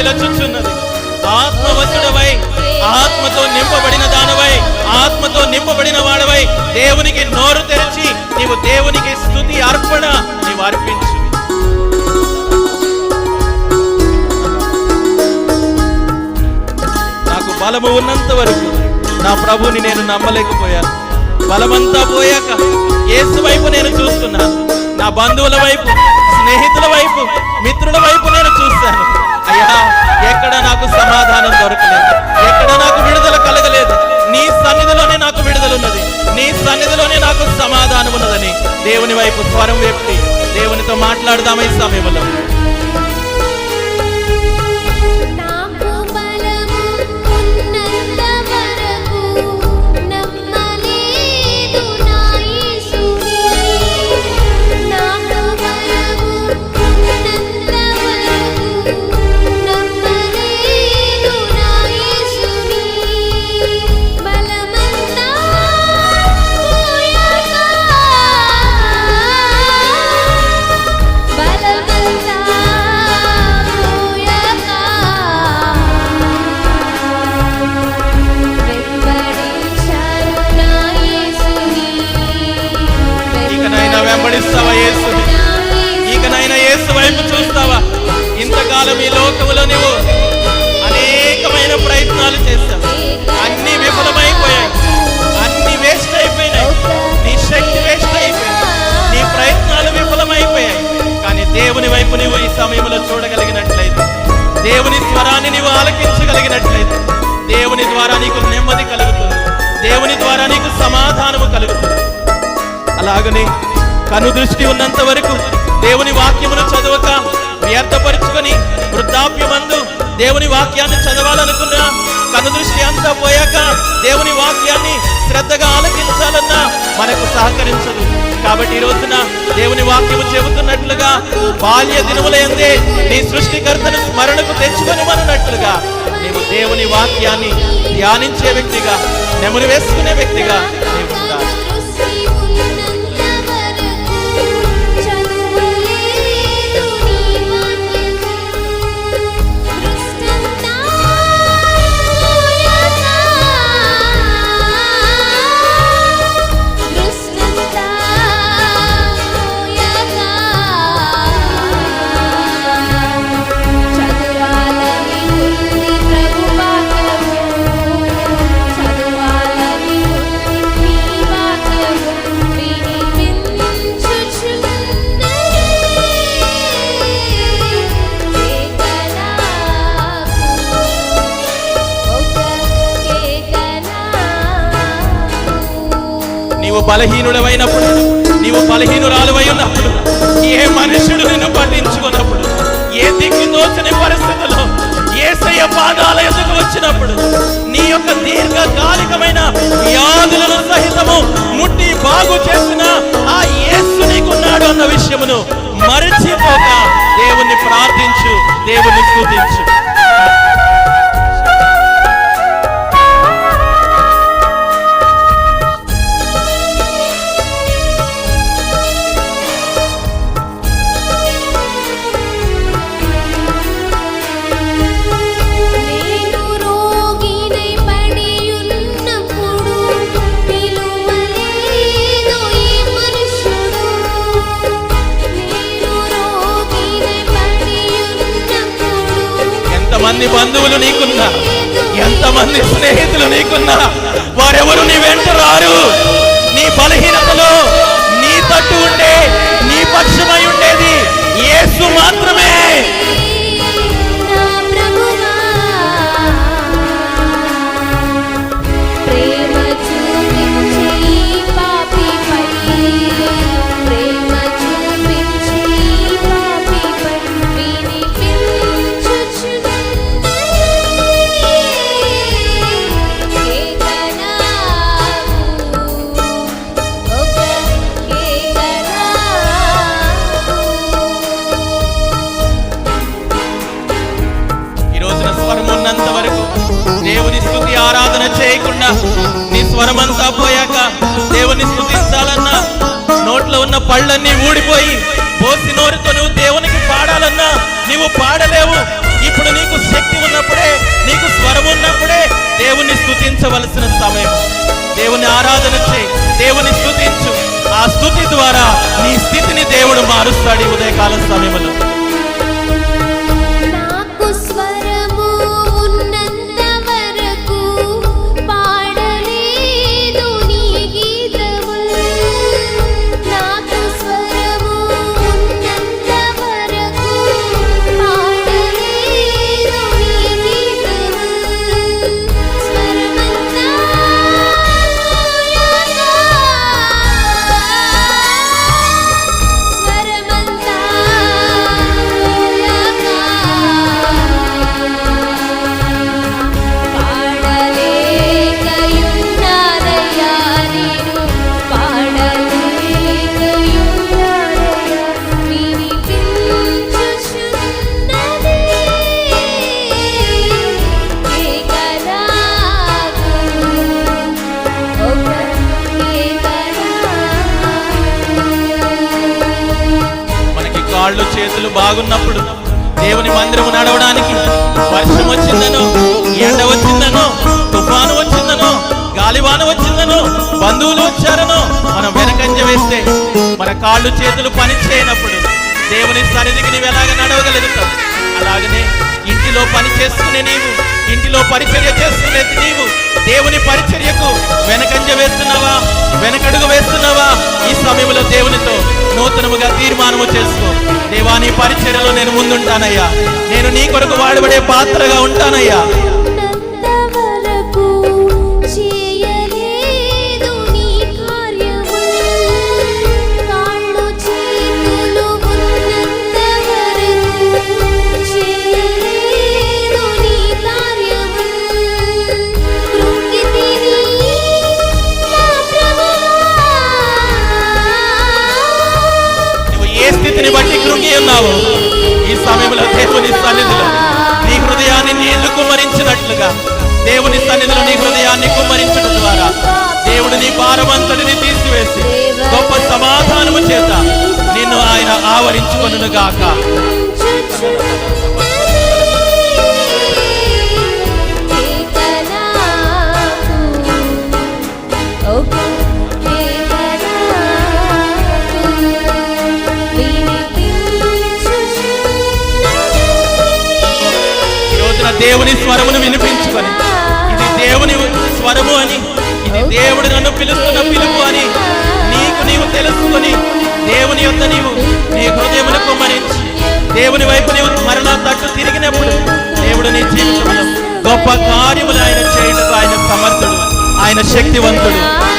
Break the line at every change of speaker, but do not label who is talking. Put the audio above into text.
పిలచుచున్నది. ఆత్మవశుడవై ఆత్మతో నింపబడిన దానవై ఆత్మతో నింపబడిన వాడవై దేవునికి నోరు తెరిచి నీవు దేవునికి స్థుతి అర్పణ నీవు అర్పించు. నాకు బలము ఉన్నంత వరకు నా ప్రభుని నేను నమ్మలేకపోయాను. బలమంతా పోయాక ఏసు వైపు నేను చూస్తున్నాను. నా బంధువుల వైపు స్నేహితుల వైపు మిత్రుల వైపు నేను చూస్తాను అయ్యా ఎక్కడ నాకు సమాధానం దొరకలేదు? ఎక్కడ నాకు విడుదల కలగలేదు? నీ సన్నిధిలోనే నాకు విడుదల ఉన్నది నీ సన్నిధిలోనే నాకు సమాధానం ఉన్నదని దేవుని వైపు స్వరం వేపి దేవునితో మాట్లాడదామై సమయంలో చేశావు. అన్ని విఫలమైపోయాయి. అన్ని వేస్ట్ అయిపోయినాయి. నీ శక్తి వేస్ట్ అయిపోయింది. నీ ప్రయత్నాలు విఫలమైపోయాయి. కానీ దేవుని వైపు నువ్వు ఈ సమయంలో చూడగలిగినట్లయితే దేవుని స్వరాన్ని నీవు ఆలకించగలిగినట్లయితే దేవుని ద్వారా నీకు నెమ్మది కలుగుతుంది. దేవుని ద్వారా నీకు సమాధానము కలుగుతుంది. అలాగనే కను దృష్టి ఉన్నంత వరకు దేవుని వాక్యమును చదవక వ్యర్థపరుచుకొని వృద్ధాప్యమందు దేవుని వాక్యాన్ని చదవాలనుకున్నా కను దృష్టి అంతా పోయాక దేవుని వాక్యాన్ని శ్రద్ధగా ఆలకించాలన్నా మనకు సహకరించదు. కాబట్టి ఈ రోజున దేవుని వాక్యము చెబుతున్నట్లుగా బాల్య దినములందే నీ సృష్టికర్తను స్మరణకు తెచ్చుకొని మననట్లుగా నీవు దేవుని వాక్యాన్ని ధ్యానించే వ్యక్తిగా నెమరు వేసుకునే వ్యక్తిగా నీవు ఉండాలి. నీవు బలహీనుడవైనప్పుడు నీవు బలహీనురాలువై ఉన్నప్పుడు ఏ మనుషుడు నిన్ను పట్టించుకున్నప్పుడు ఏ దిక్కు దోచని పరిస్థితుల్లో ఏసయ్య పాదాల ఎదుగు వచ్చినప్పుడు నీ యొక్క దీర్ఘకాలికమైన వ్యాధులను సహితము ముట్టి బాగు చేసిన ఆ యేసు నీకున్నాడు అన్న విషయమును మరచిపోక దేవుణ్ణి ప్రార్థించు దేవుణ్ణి
స్థుతించు.
ఎంతమంది బంధువులు నీకున్నా ఎంతమంది స్నేహితులు నీకున్నా వారెవరు నీ వెంట రారు. నీ బలహీనతలో నీ తట్టు ఉండే నీ పక్షమై ఉండేది యేసు మాత్రమే. పళ్ళన్నీ ఊడిపోయి పోసి నోరుతో నువ్వు దేవునికి పాడాలన్నా నీవు పాడలేవు. ఇప్పుడు నీకు శక్తి ఉన్నప్పుడే నీకు స్వరం ఉన్నప్పుడే దేవుని స్థుతించవలసిన సమయం. దేవుని ఆరాధన చేయి దేవుని స్తుతించు. ఆ స్థుతి ద్వారా నీ స్థితిని దేవుడు మారుస్తాడు ఈ ఉదయకాల సమయంలో. చేతులు బాగున్నప్పుడు దేవుని మందిరము నడవడానికి వర్షం వచ్చిందనో ఎండ వచ్చిందనో తుఫాను వచ్చిందనో గాలివాన వచ్చిందనో బంధువులు వచ్చారనో మనం వెనకంజ వేస్తే మన కాళ్ళు చేతులు పని చేయనప్పుడు దేవుని సన్నిధికి నీవు ఎలాగ నడవగలుగుతావు? అలాగనే ఇంటిలో పని చేసుకునే నీవు ఇంటిలో పరిచర్య చేసుకునేది నీవు దేవుని పరిచర్యకు వెనకంజ వేస్తున్నావా? వెనకడుగు వేస్తున్నావా? ఈ సమయంలో దేవునితో నూతనముగా తీర్మానము చేసుకో. దేవా నీ పరిచర్యలో నేను ముందుంటానయ్యా. నేను నీ కొరకు వాడబడే పాత్రగా ఉంటానయ్యా. దేవుని సన్నిధిలో నీ హృదయాన్ని కుమ్మరించడం ద్వారా దేవుడు నీ భారమంతటిని తీసివేసి గొప్ప సమాధానము చేత నిన్ను ఆయన ఆవరించుకొనును గాక దేవుని స్వరమును వినిపించుకొని వరము అని. ఇది దేవుడు నన్ను పిలుస్తున్న పిలుపు అని. నీకు నీవు తెలుసుకొని దేవుని యొక్క నీవు నీ హృదయమును కుమ్మరించి దేవుని వైపు నీవు మరలా తట్టు తిరిగినప్పుడు దేవుడు నీ జీవితంలో గొప్ప కార్యములు ఆయన చేయటకు ఆయన సమర్థుడు. ఆయన శక్తివంతుడు.